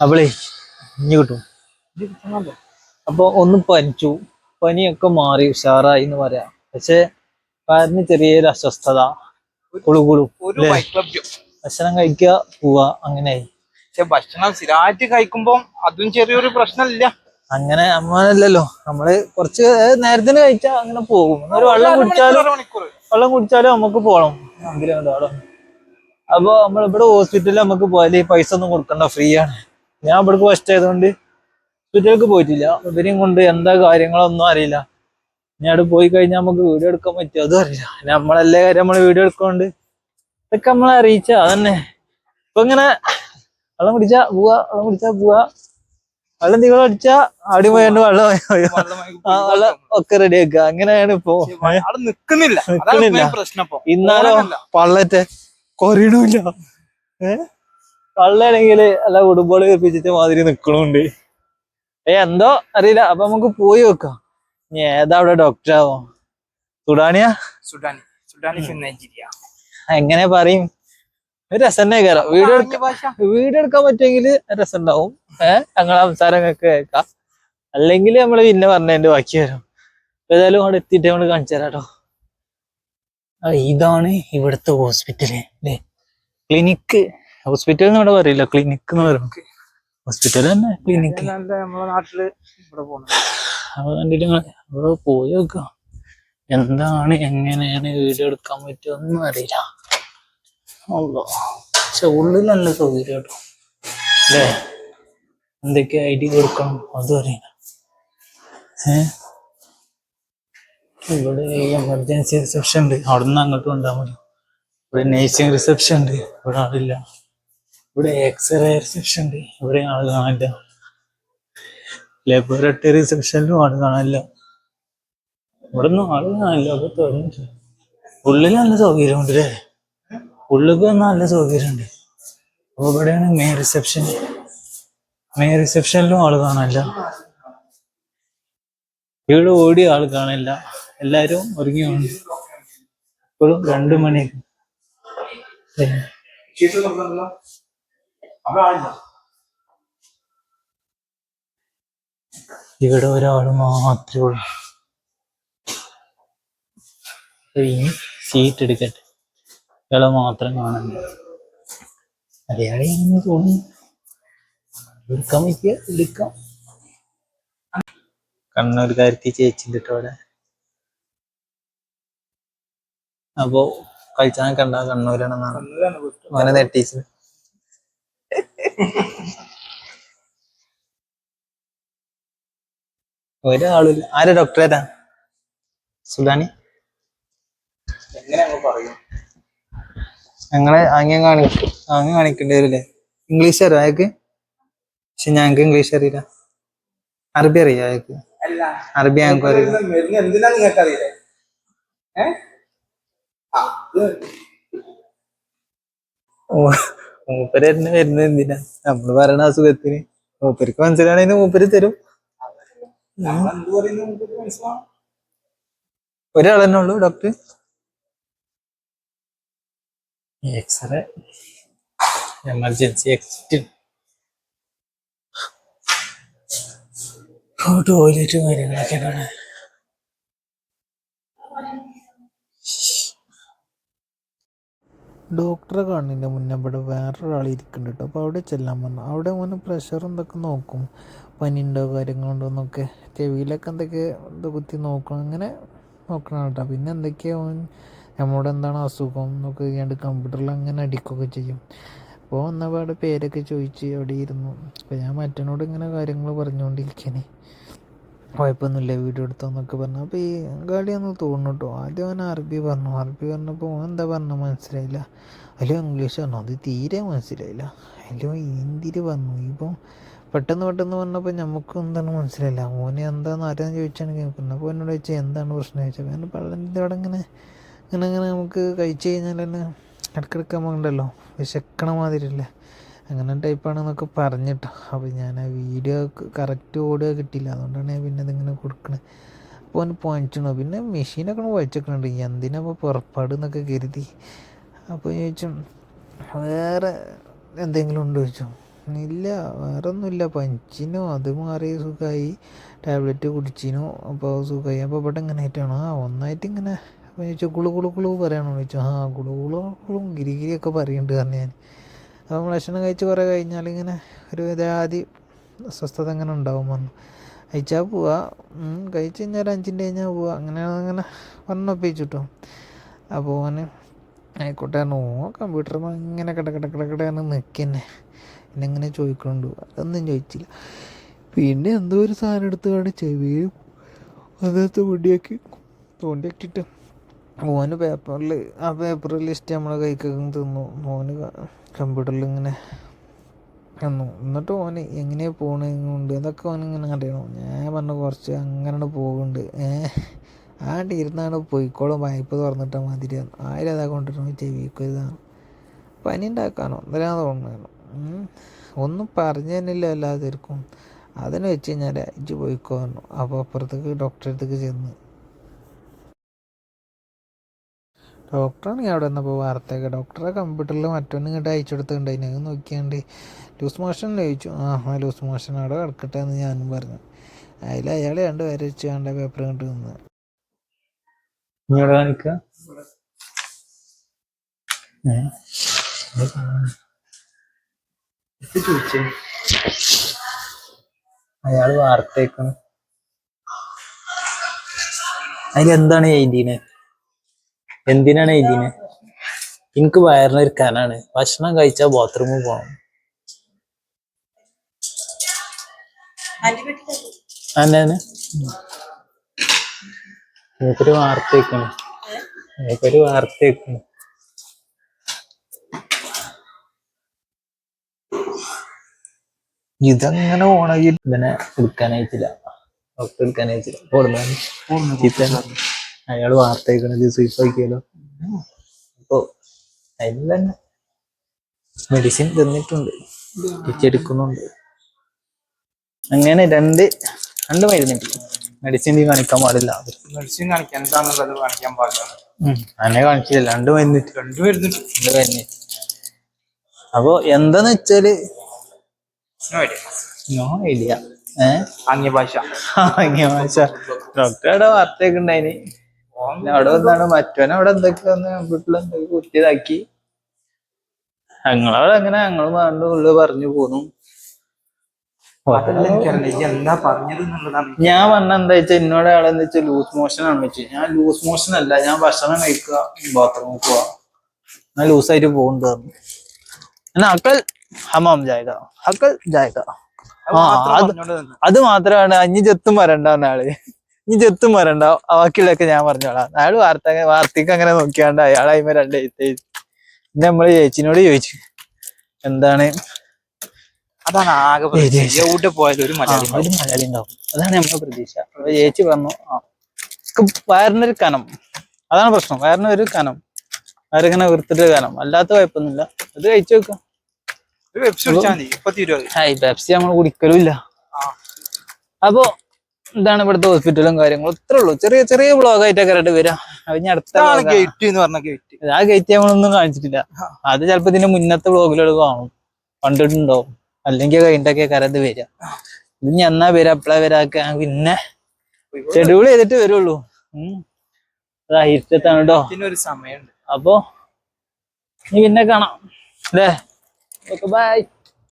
അവളെ ഇഞ്ഞു കിട്ടും. അപ്പൊ ഒന്ന് പനിച്ചു. പനിയൊക്കെ മാറി ഉഷാറായി എന്ന് പറയാം. പക്ഷെ വയറിന് ചെറിയൊരു അസ്വസ്ഥത. കുളു കുളു. ഒരു ല്ലേ? വൈക്ലഭ്യം ഭക്ഷണം കഴിക്കുക പോവാ അങ്ങനെ പക്ഷെ ഭക്ഷണം സ്ഥിരമായിട്ട് കഴിക്കുമ്പോ അതും ചെറിയൊരു പ്രശ്നമില്ല. അങ്ങനെ നമ്മളല്ലല്ലോ. നമ്മൾ കുറച്ച് നേരത്തിന് കഴിച്ചാ അങ്ങനെ പോകും. ഒരു വെള്ളം കുടിച്ചാലും വെള്ളം കുടിച്ചാലും നമുക്ക് പോകണം അമ്പലം അപ്പൊ നമ്മൾ ഇവിടെ ഹോസ്പിറ്റലിൽ നമുക്ക് പോയാൽ പൈസ ഒന്നും കൊടുക്കണ്ട. ഫ്രീ ആണ്. ഞാൻ ഇവിടേക്ക് ഫസ്റ്റ് ആയതുകൊണ്ട് ഹോസ്പിറ്റലിലേക്ക് പോയിട്ടില്ല. ഇവരെയും കൊണ്ട് എന്താ കാര്യങ്ങളൊന്നും അറിയില്ല. ഞാൻ അവിടെ പോയി കഴിഞ്ഞാൽ നമുക്ക് വീഡിയോ എടുക്കാൻ പറ്റുമോ? അതും അറിയില്ല. നമ്മളല്ലേ കാര്യം നമ്മൾ വീഡിയോ എടുക്കൊണ്ട് ഇതൊക്കെ നമ്മളെ അറിയിച്ച അതന്നെ. ഇപ്പൊ ഇങ്ങനെ വെള്ളം കുടിച്ചാ പോവാ വെള്ളം കുടിച്ചാ പോവാ. വെള്ളം നിങ്ങൾ അടിച്ചാ അവിടെ പോയാണ്ട് വെള്ളം ആ വെള്ളം ഒക്കെ റെഡി ആക്കുക. അങ്ങനെയാണ് ഇപ്പൊ. അവിടെ നിക്കുന്നില്ല. ഇന്നാലോ. പള്ളത്തെ കൊറിയണില്ല ഏ? പള്ളയാണെങ്കിൽ അല്ല ഉടുമ്പോൾ കൽപ്പിച്ചിട്ട് മാതിരി നിക്കണുണ്ട്. ഏ എന്തോ അറിയില്ല. അപ്പൊ നമുക്ക് പോയി വെക്കാം ഇനി ഏതാ അവിടെ ഡോക്ടർ ആവോ? സുഡാനിയാ? സുഡാനി. സുഡാനി നൈജീരിയ. എങ്ങനെ പറയും? രസന്നെ കയറാം വീഡിയോ വീഡിയോ എടുക്കാൻ പറ്റുമെങ്കിൽ രസം ഉണ്ടാവും ഏഹ് ഞങ്ങളെ സംസാരങ്ങളൊക്കെ കേൾക്കാം. അല്ലെങ്കിൽ നമ്മൾ പിന്നെ പറഞ്ഞതിന്റെ ബാക്കി വരും. ഏതായാലും അവിടെ എത്തിയിട്ട് നമ്മൾ കാണിച്ചു തരാം കേട്ടോ ഇതാണ് ഇവിടുത്തെ ഹോസ്പിറ്റൽ ക്ലിനിക്ക് ഹോസ്പിറ്റൽ എന്ന് ഇവിടെ പറയില്ല ക്ലിനിക് എന്ന് പറയും. ഹോസ്പിറ്റൽ തന്നെ പോണം. അപ്പൊ കണ്ടിട്ട് അവിടെ പോയി നോക്കാം. എന്താണ് എങ്ങനെയാണ് വീഡിയോ എടുക്കാൻ പറ്റുക ഒന്നും അറിയില്ല. അല്ലോ പക്ഷെ ഉള്ളിൽ നല്ല സൗകര്യം കേട്ടോ. അല്ലേ? എന്തൊക്കെ ഐ ഡി കൊടുക്കണം അതും അറിയില്ല. ഏഹ് ഇവിടെ എമർജൻസി റിസപ്ഷൻ ഉണ്ട്. അവിടെ നിന്ന് അങ്ങോട്ട് കൊണ്ടാൽ മതി. ഇവിടെ നേഴ്സിംഗ് റിസപ്ഷൻ ഉണ്ട്. ഇവിടെ ആളില്ല. ഇവിടെ എക്സ്റേ സെക്ഷൻ ഉണ്ട് ഇവിടെ ആൾ കാണില്ല ലബോറട്ടറി സെക്ഷനിലും ആൾ കാണില്ല ഇവിടെ ഒന്നും ആൾ കാണില്ല ഉള്ളിൽ നല്ല സൗകര്യമുണ്ട് അല്ലേ ഉള്ളിൽ നല്ല സൗകര്യമുണ്ട്. അപ്പൊ ഇവിടെയാണ് മെയിൻ റിസപ്ഷൻ മെയിൻ റിസപ്ഷനിലും ആൾ കാണില്ല ഇവിടെ ഓടി ആൾ കാണില്ല എല്ലാരും ഒരുങ്ങി വന്നു. ഇപ്പോഴും രണ്ടു മണി ഇവിടെ ഒരാൾ മാത്രമേ ഉള്ളൂ. ഇനി സീറ്റ് എടുക്കട്ടെ. ഇയാളെ മാത്രം കാണുന്നു. മലയാളിയാണെന്ന് തോന്നുന്നു. എടുക്കാൻ പറ്റിയ എടുക്കാം. കണ്ണൂർക്കാരത്തി ചേച്ചിന്റെ അവിടെ. അപ്പോ കഴിച്ചാൽ കണ്ട കണ്ണൂരാണെന്നാണ്. അവനെ നെട്ടീസ് ഒരാളില്ല ആരാ ഡോക്ടർ ഏതാ? സുഡാനി ഞങ്ങളെ ആംഗ്യം കാണിക്കും ആംഗ്യം കാണിക്കേണ്ടി വരില്ലേ? ഇംഗ്ലീഷ് അറിയാം അയാൾക്ക്? പക്ഷെ ഞങ്ങൾക്ക് ഇംഗ്ലീഷ് അറിയില്ല. അറബി അറിയാം അയാൾക്ക്? അല്ല. അറബി ഞങ്ങൾക്ക് അറിയില്ല. മരുന്ന് മൂപ്പര് തന്നെ വരുന്നത് എന്തിനാ? നമ്മൾ പറയണ അസുഖത്തിന് മൂപ്പർക്ക് മനസ്സിലാണെങ്കിൽ മൂപ്പര് തരും. ഒരാളെന്നുള്ളൂ ഒരാൾ തന്നെ ഉള്ളൂ doctor x-ray emergency exit toilet കാര്യങ്ങളൊക്കെ ഡോക്ടറെ കാണുന്നതിന്റെ മുന്നേ ഇവിടെ വേറൊരാൾ ഇരിക്കുന്നുണ്ട് കേട്ടോ. അപ്പോൾ അവിടെ ചെല്ലാൻ പറഞ്ഞു. അവിടെ മോനെ പ്രഷർ എന്തൊക്കെ നോക്കും? പനി ഉണ്ടോ കാര്യങ്ങളുണ്ടോ? എന്നൊക്കെ. ചെവിയിലൊക്കെ എന്തൊക്കെ ഇത് കുത്തി നോക്കണം അങ്ങനെ നോക്കണം കേട്ടോ പിന്നെ എന്തൊക്കെയാ ഓൻ? നമ്മളോട് എന്താണ് അസുഖം? എന്നൊക്കെ ചെയ്യാണ്ട് കമ്പ്യൂട്ടറിൽ അങ്ങനെ അടിക്കുകയൊക്കെ ചെയ്യും. അപ്പോൾ ഒന്നപാട് പേരൊക്കെ ചോദിച്ച് അവിടെ ഇരുന്നു. അപ്പോൾ ഞാൻ മറ്റനോട് ഇങ്ങനെ കാര്യങ്ങൾ പറഞ്ഞുകൊണ്ടിരിക്കാനേ കുഴപ്പമൊന്നുമില്ല വീഡിയോ എടുത്തോന്നൊക്കെ പറഞ്ഞു. അപ്പോൾ ഈ ഗാഡിയാന്ന് തോന്നുന്നു കേട്ടോ ആദ്യം അവൻ അറബി പറഞ്ഞു. അറബി പറഞ്ഞപ്പോൾ എന്താ പറഞ്ഞ മനസ്സിലായില്ല. അതിൽ ഇംഗ്ലീഷ് പറഞ്ഞു? അത് തീരെ മനസ്സിലായില്ല. അതിൽ ഹിന്ദിയിൽ പറഞ്ഞു. ഇപ്പം പെട്ടെന്ന് പെട്ടെന്ന് പറഞ്ഞപ്പോൾ നമുക്ക് എന്താണ് മനസ്സിലായില്ല. ഓന് എന്താണെന്ന് അറിയാൻ ചോദിച്ചാണ് കേൾക്കുന്നത്. അപ്പോൾ എന്നോട് ചോദിച്ചാൽ എന്താണ് പ്രശ്നം? ചോദിച്ചത് കാരണം പള്ളിന്റെ ഇങ്ങനെ ഇങ്ങനെ ഇങ്ങനെ നമുക്ക് കഴിച്ചു കഴിഞ്ഞാൽ തന്നെ ഇടക്കിടക്ക് നമുക്കുണ്ടല്ലോ വിശക്കണ അങ്ങനെ ടൈപ്പാണെന്നൊക്കെ പറഞ്ഞിട്ടോ. അപ്പോൾ ഞാൻ ആ വീഡിയോ കറക്റ്റ് ഓടുക കിട്ടിയില്ല. അതുകൊണ്ടാണ് ഞാൻ പിന്നെ അതിങ്ങനെ കൊടുക്കണത് അപ്പോൾ അവന് പോയിച്ചിണോ പിന്നെ മെഷീനൊക്കെ വലിച്ചേക്കണുണ്ട് എന്തിനാ അപ്പോൾ പുറപ്പാട് എന്നൊക്കെ കരുതി. അപ്പോൾ ചോദിച്ചു വേറെ എന്തെങ്കിലും ഉണ്ടോ? ചോദിച്ചു. ഇല്ല വേറെ ഒന്നുമില്ല പഞ്ചിനോ അത് മാറി സുഖമായി ടാബ്ലറ്റ് കുടിച്ചിനു. അപ്പോൾ സുഖമായി അപ്പോൾ ഇവിടെ ഇങ്ങനെ ആയിട്ടാണോ. ആ ഒന്നായിട്ട് ഇങ്ങനെ. അപ്പോൾ ചോദിച്ചു കുളു കുളു കുളു പറയണോ? ചോദിച്ചു ആ കുളു കുളു കുളും ഗിരിഗിരിയൊക്കെ പറയുന്നുണ്ട് പറഞ്ഞു ഞാൻ. അപ്പോൾ ഭക്ഷണം കഴിച്ച് കുറേ കഴിഞ്ഞാൽ ഇങ്ങനെ ഒരു ഇതാദ്യ അസ്വസ്ഥത അങ്ങനെ ഉണ്ടാവും പറഞ്ഞു. കഴിച്ചാൽ പോവാ. ഉം, കഴിച്ച് കഴിഞ്ഞാൽ ഒരു അഞ്ചിന്റെ കഴിഞ്ഞാൽ പോവാ. അങ്ങനെ അങ്ങനെ പറഞ്ഞൊപ്പിച്ചിട്ടോ. അപ്പോൾ ഓന് ആയിക്കോട്ടെ നോ കമ്പ്യൂട്ടർ ഇങ്ങനെ കിട കിട കിട കിടന്ന് നിൽക്കന്നെ എന്നെ. ഇങ്ങനെ ചോദിക്കണുണ്ട്. അതൊന്നും ചോദിച്ചില്ല. പിന്നെ എന്തോ ഒരു സാധനം എടുത്ത് കൊണ്ട് ചെവിയും അതിനകത്ത് പൊടിയാക്കി തോണ്ടിയാക്കിയിട്ട് ഓന് പേപ്പറിൽ ആ പേപ്പർ ലിസ്റ്റ് നമ്മളെ കൈക്കൊക്കെ തിന്നു. ഓന് കമ്പ്യൂട്ടറിൽ ഇങ്ങനെ തന്നു എന്നിട്ട് ഓന് എങ്ങനെയാണ് പോണുണ്ട് അതൊക്കെ ഓനിങ്ങനെ അറിയണം. ഞാൻ പറഞ്ഞു കുറച്ച് അങ്ങനെ പോകുന്നുണ്ട് ഏഹ് ആണ്ട് ഇരുന്നാണ് പോയിക്കോളും. വായ്പ തുറന്നിട്ട മാതിരി ആരും അതാ കൊണ്ടിരുന്നു ചെവിക്കുന്നതാണ് പനി ഉണ്ടാക്കാനോ എന്തിനാ തോന്നുന്നു. ഒന്നും പറഞ്ഞു തന്നില്ല എല്ലാവർക്കും. അതിന് വെച്ച് കഴിഞ്ഞാൽ ഇജ്ജ് പോയിക്കോ പറഞ്ഞു. അപ്പോൾ അപ്പുറത്തേക്ക് ഡോക്ടറെ അടുത്തേക്ക് ചെന്ന്. ഡോക്ടറാണ് അവിടെ വന്നപ്പോൾ വാർത്തയൊക്കെ ഡോക്ടറെ കമ്പ്യൂട്ടറിൽ മറ്റൊന്നും ഇങ്ങോട്ട് അയച്ചു കൊടുത്തിട്ടുണ്ടായി അത് നോക്കിയാണ്ട് ലൂസ് മോഷൻ ചോദിച്ചു. ആ ആ ലൂസ് മോഷൻ അവിടെ കിടക്കട്ടെ എന്ന് ഞാനും പറഞ്ഞു. അതിൽ അയാൾ രണ്ട് പേരെ വെച്ച് കണ്ട പേപ്പർ കണ്ട് നിന്ന്. അയാൾ വാർത്തയ്ക്കണം അതിലെന്താണ് എഴുതിനെ എന്തിനാണ് ഇതിന് എനിക്ക് വയറിനൊരു കനാണ്. ഭക്ഷണം കഴിച്ചാൽ ബാത്റൂമിൽ പോകണം അന്നാണ് മൂപ്പര് വാർത്ത വെക്കണം മൂപ്പര് വാർത്ത വെക്കണം ഇതങ്ങനെ ഓണാക്കി ഇവനെ എടുക്കാനായിട്ടില്ല ഒക്കെ എടുക്കാനായിട്ടില്ല ഓടുന്ന വാർത്ത വെക്കണത് സ്വീപ്പ് ആക്കിയാലോ? അപ്പോ അതിൽ തന്നെ മെഡിസിൻ തന്നിട്ടുണ്ട്. തിരിച്ചെടുക്കുന്നുണ്ട് അങ്ങനെ രണ്ട് രണ്ട് മരുന്നുണ്ട്. മെഡിസിൻ കാണിക്കാൻ പാടില്ല. മെഡിസിൻ കാണിക്കാൻ എന്താണെന്നുള്ളത് കാണിക്കാൻ പാടില്ല. അന്നെ കാണിച്ചില്ല. രണ്ട് മരുന്ന് രണ്ട് വരുന്നുണ്ട് രണ്ട് മരുന്ന് അപ്പൊ എന്താന്ന് വെച്ചാൽ നോ ഐഡിയ ഏഹ് അന്യഭാഷ ഡോക്ടറുടെ വാർത്തയൊക്കെ ഉണ്ടായിന്. അവിടെ വന്നാണ് മറ്റവൻ അവിടെ എന്തൊക്കെ എന്തൊക്കെ കുത്തിയതാക്കി. ഞങ്ങളവിടെ അങ്ങനെ ഞങ്ങൾ വേണ്ട ഉള്ളു പറഞ്ഞു പോന്നു. ഞാൻ പറഞ്ഞ എന്താ വെച്ചാ എന്നോട് ആളെ എന്താ വെച്ചാൽ ലൂസ് മോഷൻ ആണ് വെച്ചു. ഞാൻ ലൂസ് മോഷൻ അല്ല ഞാൻ ഭക്ഷണം കഴിക്കുക ബാത്റൂമിൽ പോവാ. ഞാൻ ലൂസായിട്ട് പോകുന്നുണ്ട് പറഞ്ഞു. എന്നാ അക്കൽ ഹമാം ജായക അക്കൽ ജായക. ആ. അത് മാത്രമാണ് അഞ്ഞു ചെത്തും വരണ്ട ആൾ. ഇനി ചെത്തും വരണ്ട ആ ബാക്കിയുള്ളതൊക്കെ ഞാൻ പറഞ്ഞോളാം. അയാൾ വാർത്ത വാർത്തക്ക് അങ്ങനെ നോക്കിയാണ്ട് അയാൾ അതിമ രണ്ട് എഴുത്ത് എഴുതി. പിന്നെ നമ്മൾ ചേച്ചിനോട് ചോദിച്ചു. എന്താണ്? അതാണ് ആകെ. എവിടെ പോയാലും ഒരു മലയാളി. ഒരു മലയാളി ഉണ്ടാവും. അതാണ് നമ്മുടെ പ്രതീക്ഷ. അപ്പൊ ചേച്ചി പറഞ്ഞു ആ. വയറിനൊരു കനം. അതാണ് പ്രശ്നം. വയറിനൊരു കനം. വയറിങ്ങനെ വൃത്തിട്ട് കനം. അല്ലാത്ത കുഴപ്പമൊന്നുമില്ല. അത് കഴിച്ചു വെക്കാം പെപ്സി നമ്മൾ കുടിക്കലും ഇല്ല. അപ്പോ ഇതാണ് ഇവിടുത്തെ ഹോസ്പിറ്റലും കാര്യങ്ങളും. ഇത്രേ ഉള്ളൂ. ചെറിയ ചെറിയ ബ്ലോഗ് ആയിട്ടൊക്കെ ആയിട്ട് വരാം. അത് ഇനി അടുത്ത. ഗേറ്റ് എന്ന് പറഞ്ഞ ഗേറ്റ് ആ ഗേറ്റ് നമ്മളൊന്നും കാണിച്ചിട്ടില്ല. അത് ചിലപ്പോ ഇതിന്റെ മുന്നത്തെ ബ്ലോഗിലോട് കാണും. കണ്ടിട്ടുണ്ടാവും. അല്ലെങ്കിൽ കഴിഞ്ഞിട്ടൊക്കെ കരത് വരിക ഇത് ഇനി എന്നാ വരാ? അപ്പളാ വരാക്ക പിന്നെ ഷെഡ്യൂൾ ചെയ്തിട്ട് വരുള്ളൂ. ഇരുട്ടത്താണ് കേട്ടോ സമയമുണ്ട്. അപ്പോ നീ പിന്നെ കാണാം. അല്ലേ? Okay bye